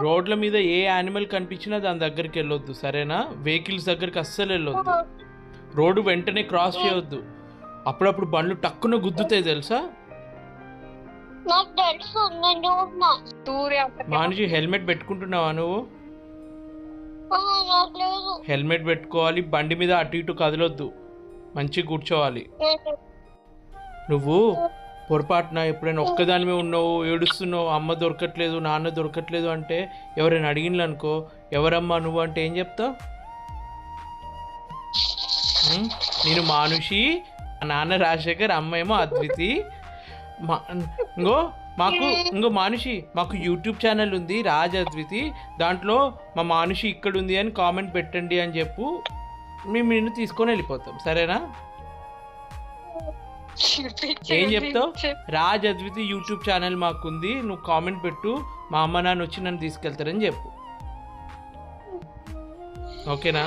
రోడ్ల మీద ఏ యానిమల్ కనిపించినా దాని దగ్గరికి వెళ్ళొద్దు సరేనా? వెహికల్స్ దగ్గరికి అస్సలు వెళ్ళొద్దు. రోడ్డు వెంటనే క్రాస్ చేయొద్దు. అప్పుడప్పుడు బండ్లు టక్కున గుద్దుతాయి తెలుసా? మానుషి హెల్మెట్ పెట్టుకుంటున్నావా నువ్వు? హెల్మెట్ పెట్టుకోవాలి బండి మీద అటు ఇటు కదలొద్దు. మంచిగా కూర్చోవాలి. నువ్వు పొరపాటున ఎప్పుడైనా ఒక్కదానిమే ఉన్నావు ఏడుస్తున్నావు అమ్మ దొరకట్లేదు నాన్న దొరకట్లేదు అంటే ఎవరైనా అడిగినలు అనుకో ఎవరమ్మా నువ్వు అంటే ఏం చెప్తావు? నేను మానుషి మా నాన్న రాజశేఖర్ అమ్మ ఏమో అద్వితి. మా ఇంకో మాకు ఇంకో మానుషి మాకు యూట్యూబ్ ఛానల్ ఉంది రాజ్ అద్వితి. దాంట్లో మా మానుషి ఇక్కడ ఉంది అని కామెంట్ పెట్టండి అని చెప్పు. మేము నిన్ను తీసుకొని వెళ్ళిపోతాం సరేనా? ఏం చెప్తావు? రాజ్ అద్వితి యూట్యూబ్ ఛానల్ మాకుంది నువ్వు కామెంట్ పెట్టు మా అమ్మ నాన్న వచ్చి నన్ను తీసుకెళ్తారని చెప్పు. ఓకేనా?